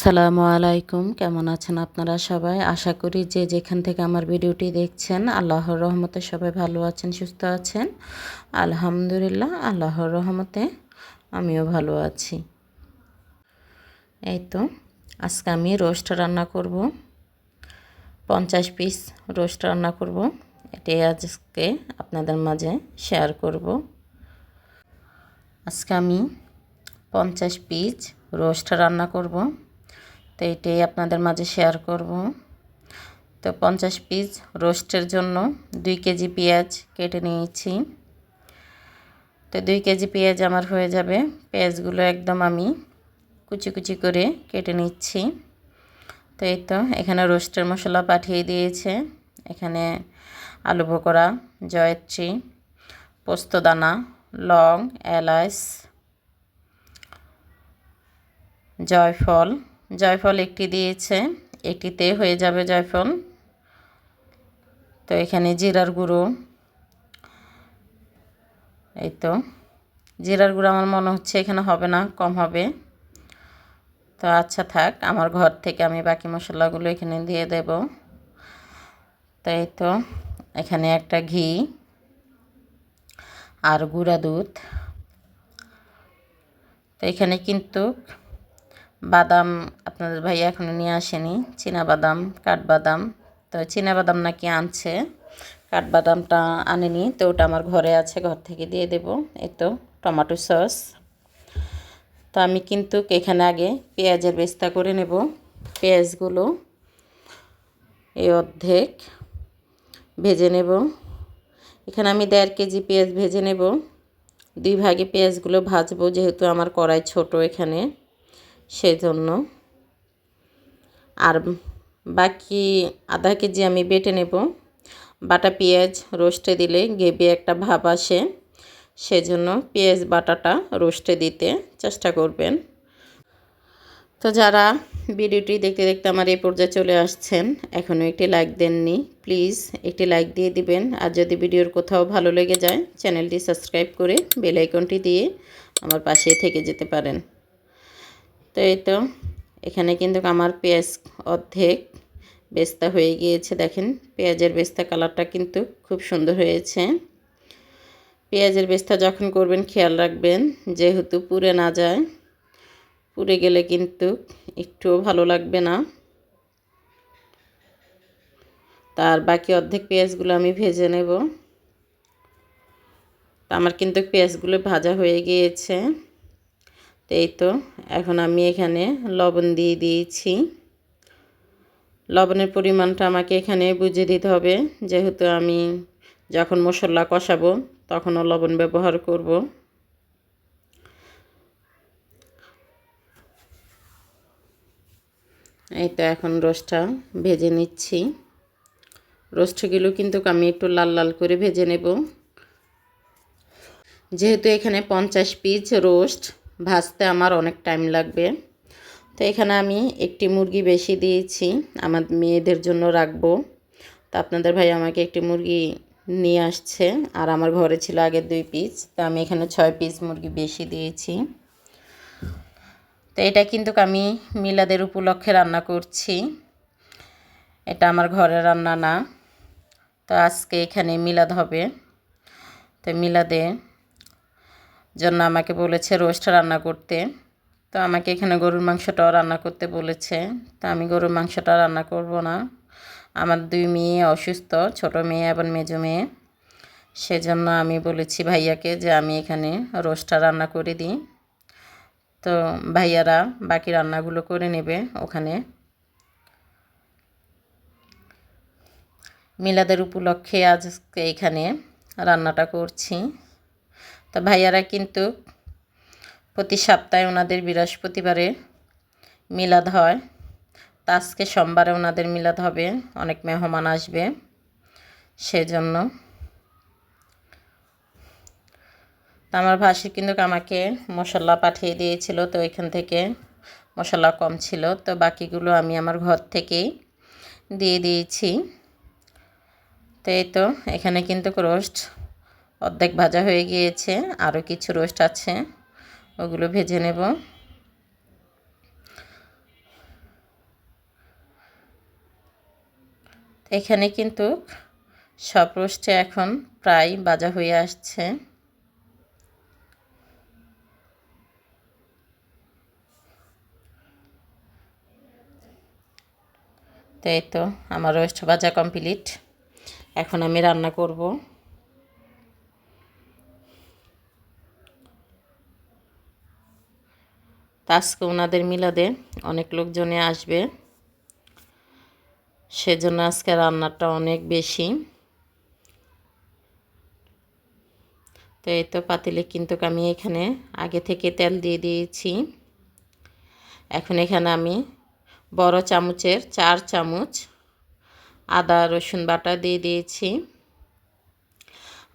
আসসালামু আলাইকুম। কেমন আছেন আপনারা সবাই? আশা করি যে যেখান থেকে আমার ভিডিওটি দেখছেন, আল্লাহর রহমতে সবাই ভালো আছেন, সুস্থ আছেন। আলহামদুলিল্লাহ, আল্লাহর রহমতে আমিও ভালো আছি। এই তো, আজকে আমি রোস্ট রান্না করব। পঞ্চাশ পিস রোস্ট রান্না করব। এটাই আজকে আপনাদের মাঝে শেয়ার করব। আজকে আমি পঞ্চাশ পিস রোস্ট রান্না করব। তো এটাই আপনাদের মাঝে শেয়ার করব। তো পঞ্চাশ পিস রোস্টের জন্য দুই কেজি পেঁয়াজ কেটে নিয়েছি। তো দুই কেজি পেঁয়াজ আমার হয়ে যাবে। পেঁয়াজগুলো একদম আমি কুচি কুচি করে কেটে নিচ্ছি। তো এই তো, এখানে রোস্টের মশলা পাঠিয়ে দিয়েছে। এখানে আলু ভোকরা জয়ত্রী পোস্তদানা লং, এলাচ, জয়ফল জয়ফল একটি দিয়েছে, একটিতে হয়ে যাবে জয়ফল। তো এখানে জিরার গুঁড়ো। এই তো, জিরার গুঁড়ো আমার মনে হচ্ছে এখানে হবে না, কম হবে। তো আচ্ছা থাক, আমার ঘর থেকে আমি বাকি মশলাগুলো এখানে দিয়ে দেব। তো এই তো, এখানে একটা ঘি আর গুঁড়া দুধ। তো এখানে কিন্তু বাদাম আপনাদের ভাই এখনও নিয়ে আসেনি। বাদাম কাঠবাদাম। তো বাদাম নাকি আনছে। কাঠবাদামটা আনেনি, তো ওটা আমার ঘরে আছে, ঘর থেকে দিয়ে দেব। এই তো, টমেটো সস। তো আমি কিন্তু এখানে আগে পেঁয়াজের বেস্তা করে নেব। পেঁয়াজগুলো এই অর্ধেক ভেজে নেব। এখানে আমি দেড় কেজি পেঁয়াজ ভেজে নেব। দুই ভাগে পেঁয়াজগুলো ভাজবো, যেহেতু আমার কড়াই ছোট এখানে। সেজন্য। আর বাকি আধা কেজি আমি বেটে নেব। বাটা পেঁয়াজ রোস্টে দিলে গেবে একটা ভাব আসে। সেজন্য পেঁয়াজ বাটাটা রোস্টে দিতে চেষ্টা করবেন। তো যারা ভিডিওটি দেখতে দেখতে আমার এই পর্যায়ে চলে আসছেন, এখনও একটি লাইক দেননি প্লিজ একটি লাইক দিয়ে দিবেন। আর যদি ভিডিওর কোথাও ভালো লেগে যায় চ্যানেলটি সাবস্ক্রাইব করে বেল আইকনটি দিয়ে আমার পাশেই থেকে যেতে পারেন। তো এই তো, এখানে কিন্তু আমার পেঁয়াজ অর্ধেক বেস্তা হয়ে গিয়েছে, দেখেন। পেঁয়াজের বেস্তা কালারটা কিন্তু খুব সুন্দর হয়েছে। পেঁয়াজের বেস্তা যখন করবেন, খেয়াল রাখবেন, যেহেতু পুড়ে না যায়, পুড়ে গেলে কিন্তু একটুও ভালো লাগবে না। তার বাকি অর্ধেক পেঁয়াজগুলো আমি ভেজে নেব। আমার কিন্তু পেঁয়াজগুলো ভাজা হয়ে গিয়েছে। তো এই তো, এখন আমি এখানে লবণ দিয়ে দিয়েছি। লবণের পরিমাণটা আমাকে এখানে বুঝে দিতে হবে, যেহেতু আমি যখন মশলা কষাবো তখনও লবণ ব্যবহার করব। এই তো এখন রোস্টটা ভেজে নিচ্ছি। রোস্টগুলো কিন্তু আমি একটু লাল লাল করে ভেজে নেব। যেহেতু এখানে পঞ্চাশ পিস রোস্ট ভাজতে আমার অনেক টাইম লাগবে। তো এখানে আমি একটি মুরগি বেশি দিয়েছি, আমার মেয়েদের জন্য রাখব। তো আপনাদের ভাই আমাকে একটি মুরগি নিয়ে আসছে, আর আমার ঘরে ছিল আগের দুই পিস তো আমি এখানে ছয় পিস মুরগি বেশি দিয়েছি। তো এটা কিন্তু আমি মিলাদের উপলক্ষে রান্না করছি। এটা আমার ঘরে রান্না না। তো আজকে এখানে মিলাদ হবে। তো মিলাদে জন্য আমাকে বলেছে রোস্ট রান্না করতে। তো আমাকে এখানে গরুর মাংসটাও রান্না করতে বলেছে। তো আমি গরুর মাংসটা রান্না করব না। আমার দুই মেয়ে অসুস্থ, ছোট মেয়ে এবং মেজো মেয়ে। সেজন্য আমি বলেছি ভাইয়াকে যে আমি এখানে রোস্টটা রান্না করে দিই। তো ভাইয়ারা বাকি রান্নাগুলো করে নেবে ওখানে। মিলাদের উপলক্ষে আজকে এখানে রান্নাটা করছি। তো ভাইয়ারা কিন্তু প্রতি সপ্তাহে ওনাদের বৃহস্পতিবারে মিলাদ হয়। তা আজকে সোমবারে ওনাদের মিলাদ হবে। অনেক মেহমান আসবে। সেজন্য তো আমার ভাসি কিন্তু আমাকে মশলা পাঠিয়ে দিয়েছিল, তো এখান থেকে মশলা কম ছিল। তো বাকিগুলো আমি আমার ঘর থেকেই দিয়ে দিয়েছি। তো এই তো, এখানে কিন্তু রোস্ট অর্ধেক ভাজা হয়ে গিয়েছে আরও কিছু রোস্ট আছে, ওগুলো ভেজে নেব। এখানে কিন্তু সব রোস্টে এখন প্রায় বাজা হয়ে আসছে। তো এই তো আমার রোস্ট ভাজা কমপ্লিট। এখন আমি রান্না করব। আজকে ওনাদের মিলাদে অনেক লোকজনে আসবে। সেজন্য আজকে রান্নাটা অনেক বেশি। তো এই তো পাতিলে কিন্তু আমি এখানে আগে থেকে তেল দিয়ে দিয়েছি। এখন এখানে আমি বড় চামচের চার চামচ আদা, রসুন বাটা দিয়ে দিয়েছি।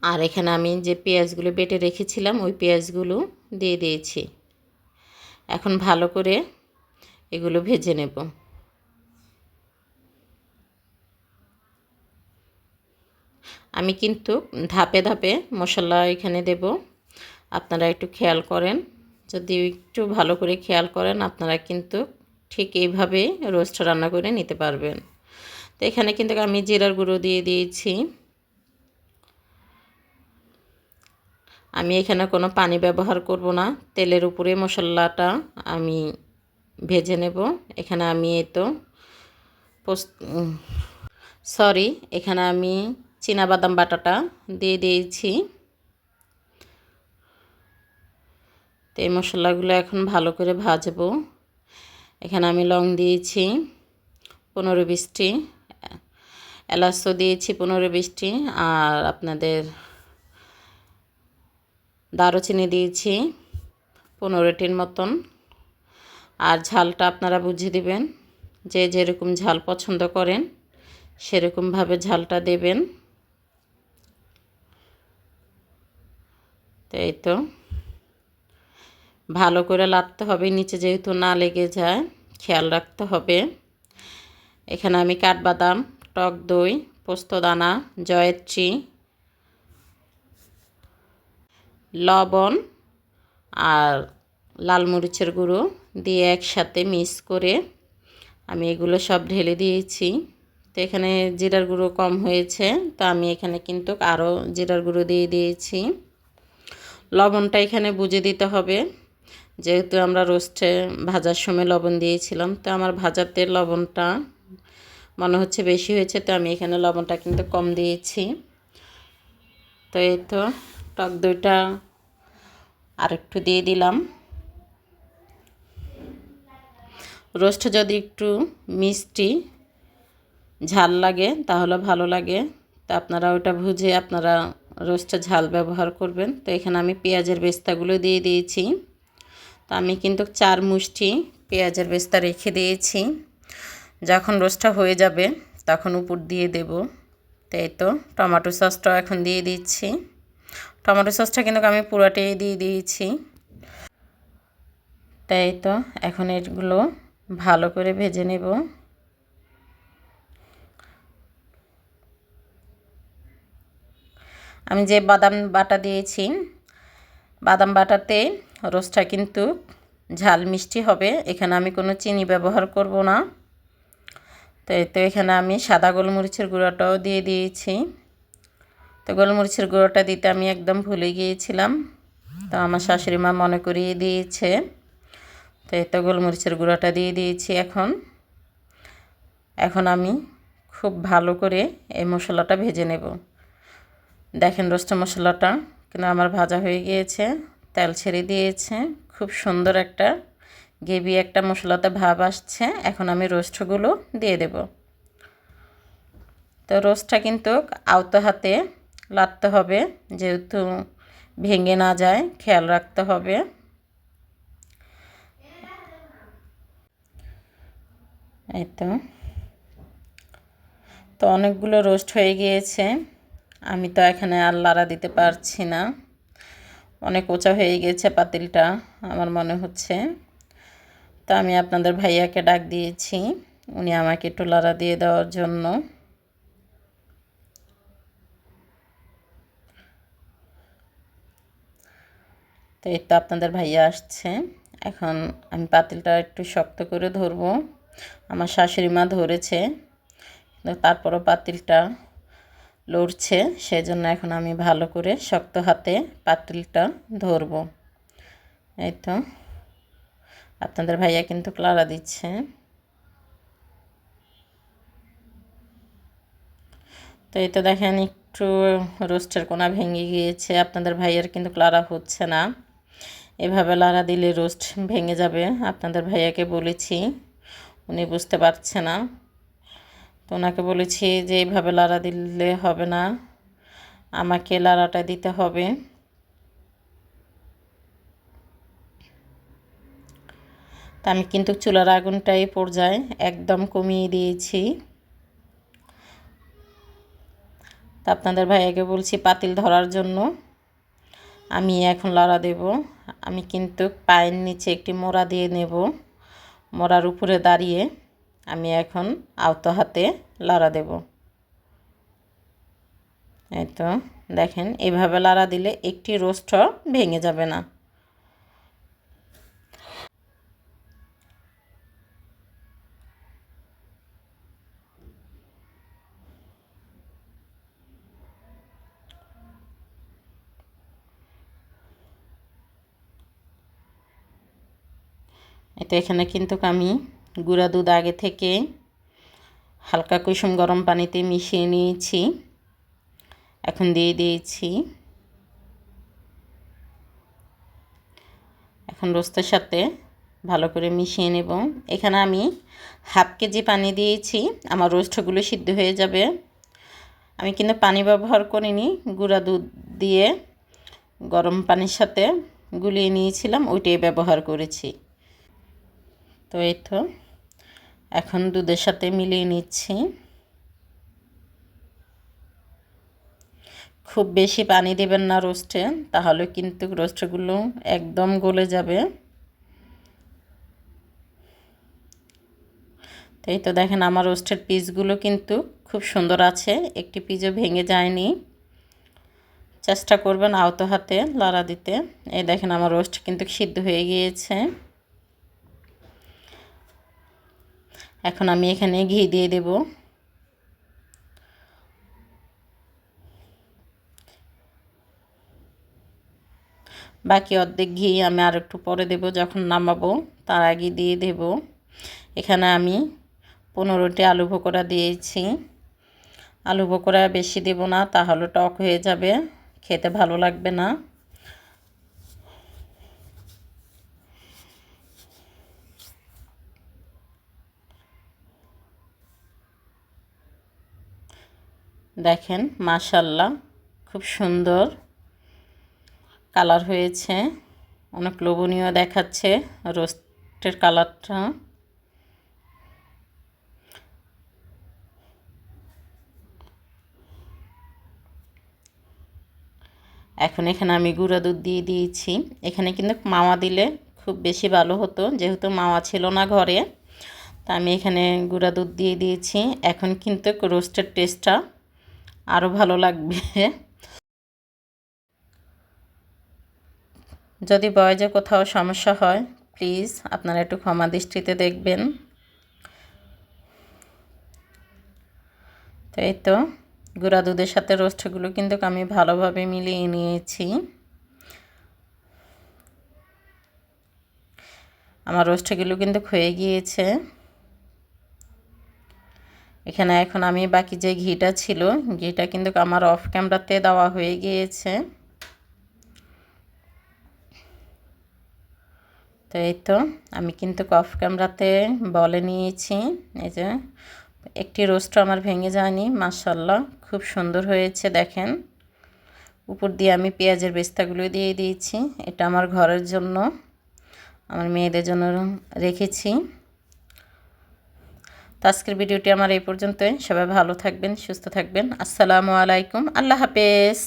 আর এখানে আমি যে পেঁয়াজগুলো বেটে রেখেছিলাম, ওই পেঁয়াজগুলো দিয়ে দিয়েছি। এখন ভালো করে এগুলো ভেজে নেব। আমি কিন্তু ধাপে ধাপে মশলা এখানে দেব। আপনারা একটু খেয়াল করেন, যদি একটু ভালো করে খেয়াল করেন, আপনারা কিন্তু ঠিক এইভাবে রোস্ট রান্না করে নিতে পারবেন। তো এখানে কিন্তু আমি জিরার গুঁড়ো দিয়ে দিয়েছি। আমি এখানে কোনো পানি ব্যবহার করব না। তেলের উপরে মশলাটা আমি ভেজে নেব। এখানে আমি এই তো সরি, এখানে আমি বাদাম বাটাটা দিয়ে দিয়েছি। তো এই মশলাগুলো এখন ভালো করে ভাজবো। এখানে আমি লং দিয়েছি পনেরো বিশটি, এলাচও দিয়েছি পনেরো বিশটি, আর আপনাদের দারুচিনি দিয়েছি পনেরোটির মতন। আর ঝালটা আপনারা বুঝিয়ে দিবেন, যে যেরকম ঝাল পছন্দ করেন, সেরকমভাবে ঝালটা দেবেন। তো এই তো। ভালো করে লাগতে হবে, নিচে যেহেতু না লেগে যায়, খেয়াল রাখতে হবে। এখানে আমি কাঠবাদাম, টক দই, পোস্তদানা, জয়ত্রী লবণ আর লাল মরিচের গুঁড়ো দিয়ে একসাথে মিক্স করে আমি এগুলো সব ঢেলে দিয়েছি। তো এখানে জিরার গুঁড়ো কম হয়েছে, তো আমি এখানে কিন্তু আরও জিরার গুঁড়ো দিয়ে দিয়েছি। লবণটা এখানে বুঝে দিতে হবে, যেহেতু আমরা রোস্টে ভাজার সময় লবণ দিয়েছিলাম, তো আমার ভাজাতে লবণটা মনে হচ্ছে বেশি হয়েছে, তো আমি এখানে লবণটা কিন্তু কম দিয়েছি। তো এই তো টক দইটা আরেকটু দিয়ে দিলাম। রোস্ট যদি একটু মিষ্টি, ঝাল লাগে তাহলে ভালো লাগে। তো আপনারা ওটা ভুজে আপনারা রোস্টে ঝাল ব্যবহার করবেন। তো এখানে আমি পেঁয়াজের বেস্তাগুলো দিয়ে দিয়েছি। তো আমি কিন্তু চার মুষ্টি পেঁয়াজের বেস্তা রেখে দিয়েছি। যখন রোস্টটা হয়ে যাবে তখন উপর দিয়ে দেব। তো এই তো টমেটো সসটাও এখন দিয়ে দিচ্ছি। টমেটো সসটা কিন্তু আমি পুরাটাই দিয়ে দিয়েছি। তাই তো, এখন এগুলো ভালো করে ভেজে নেব। আমি যে বাদাম বাটা দিয়েছি, বাদাম বাটাতে রোস্টটা কিন্তু ঝাল মিষ্টি হবে। এখানে আমি কোনো চিনি ব্যবহার করব না। তো তো, এখানে আমি সাদা গোলমরিচের গুঁড়োটাও দিয়ে দিয়েছি। তো গোলমরিচের গুঁড়োটা দিতে আমি একদম ভুলে গিয়েছিলাম। তো আমার শাশুড়ি মা মনে করিয়ে দিয়েছে। তো এই তো গোলমরিচের গুঁড়োটা দিয়ে দিয়েছি এখন। এখন আমি খুব ভালো করে এই মশলাটা ভেজে নেব। দেখেন রোস্ট মশলাটা কিন্তু আমার ভাজা হয়ে গিয়েছে, তেল ছেড়ে দিয়েছে। খুব সুন্দর একটা গেবি একটা মশলাতে ভাব আসছে। এখন আমি রোস্টগুলো দিয়ে দেব। তো রোস্টটা কিন্তু আওতো হাতে লাড়তে হবে, যেহেতু ভেঙে না যায়, খেয়াল রাখতে হবে। এই তো। তো অনেকগুলো রোস্ট হয়ে গিয়েছে। আমি তো এখানে আর লাড়া দিতে পারছি না। অনেক ওচা হয়ে গেছে পাতিলটা, আমার মনে হচ্ছে। তো আমি আপনাদের ভাইয়াকে ডাক দিয়েছি। উনি আমাকে একটু লাড়া দিয়ে দেওয়ার জন্য। তো এই তো আপনাদের ভাইয়া আসছে। এখন আমি পাতিলটা একটু শক্ত করে ধরবো। আমার শাশুড়ি মা ধরেছে তারপরও পাতিলটা লড়ছে সেই জন্য এখন আমি ভালো করে শক্ত হাতে পাতিলটা ধরবো। এই তো, আপনাদের ভাইয়া কিন্তু ক্লারা দিচ্ছে। তো এই তো দেখেন, একটু রোস্টের কোনা ভেঙে গিয়েছে, আপনাদের ভাইয়ার কিন্তু ক্লারা হচ্ছে না। এভাবে লাড়া দিলে রোস্ট ভেঙে যাবে। আপনাদের ভাইয়াকে বলেছি, উনি বুঝতে পারছে না। তো ওনাকে বলেছি যে এইভাবে লাড়া দিলে হবে না। আমাকে লাড়াটা দিতে হবে। তা আমি কিন্তু চুলার আগুনটাই পর্যায়ে একদম কমিয়ে দিয়েছি। তা আপনাদের ভাইয়াকে বলছি, পাতিল ধরার জন্য আমি এখন লড়া দেব। আমি কিন্তু পায়ের নিচে একটি মোড়া দিয়ে নেব। মোড়ার উপরে দাঁড়িয়ে আমি এখন আওত হাতে লড়া দেব। এই তো দেখেন, এভাবে লাড়া দিলে একটি রোস্ট ভেঙে যাবে না। এতে এখানে কিন্তু আমি গুঁড়া দুধ আগে থেকে হালকা কুসুম গরম পানিতে মিশিয়ে নিয়েছি। এখন দিয়ে দিয়েছি। এখন রোস্তের সাথে ভালো করে মিশিয়ে নেব। এখানে আমি হাফ কেজি পানি দিয়েছি। আমার রোস্টগুলো সিদ্ধ হয়ে যাবে। আমি কিন্তু পানি ব্যবহার করিনি। গুঁড়া দুধ দিয়ে গরম পানির সাথে গুলিয়ে নিয়েছিলাম। ওইটাই ব্যবহার করেছি। তো এই তো, এখন দুধের সাথে মিলিয়ে নিচ্ছি। খুব বেশি পানি দেবেন না রোস্টে, তাহলে কিন্তু রোস্টগুলো একদম গলে যাবে। তো এই তো দেখেন আমার রোস্টের পিসগুলো কিন্তু খুব সুন্দর আছে, একটি পিসও ভেঙে যায়নি। চেষ্টা করবেন আওত হাতে, লড়া দিতে। এই দেখেন আমার রোস্ট কিন্তু সিদ্ধ হয়ে গিয়েছে। এখন আমি এখানে ঘি দিয়ে দেব। বাকি অর্ধেক ঘি আমি আর একটু পরে দেব, যখন নামাবো তার আগে দিয়ে দেব। এখানে আমি পনেরোটি আলু পকোড়া দিয়েছি। আলু পকোড়া বেশি দেব না তাহলে টক হয়ে যাবে, খেতে ভালো লাগবে না। দেখেন মাশাল্লাহ খুব সুন্দর কালার হয়েছে। অনেক লোভনীয় দেখাচ্ছে রোস্টের কালারটা। এখন এখানে আমি গুঁড়া দুধ দিয়ে দিয়েছি। এখানে কিন্তু মাওয়া দিলে খুব বেশি ভালো হতো, যেহেতু মাওয়া ছিল না ঘরে। তা আমি এখানে গুঁড়া দুধ দিয়ে দিয়েছি। এখন কিন্তু রোস্টের টেস্টটা আরও ভালো লাগবে। যদি বয়জে কোথাও সমস্যা হয়, প্লিজ আপনারা একটু ক্ষমা দৃষ্টিতে দেখবেন। তো এই তো, গুঁড়া দুধের সাথে রোস্টগুলো কিন্তু আমি ভালোভাবে মিলিয়ে নিয়েছি। আমার রোস্টগুলো কিন্তু হয়ে গিয়েছে। এখানে এখন আমি বাকি যে ঘিটা ছিল, ঘিটা কিন্তু আমার অফ ক্যামেরাতে দেওয়া হয়ে গিয়েছে। তো এই তো, আমি কিন্তু অফ ক্যামেরাতে বলে নিয়েছি, এই যে একটি রোস্ট আমার ভেঙে যায়নি মাসাল্লাহ খুব সুন্দর হয়েছে, দেখেন। উপর দিয়ে আমি পেঁয়াজের বেস্তাগুলো দিয়ে দিয়েছি, এটা আমার ঘরের জন্য, আমার মেয়েদের জন্য রেখেছি। তো আজকের ভিডিওটি আমার এই পর্যন্তই। সবাই ভালো থাকবেন, সুস্থ থাকবেন। আসসালামু আলাইকুম। আল্লাহ হাফেজ।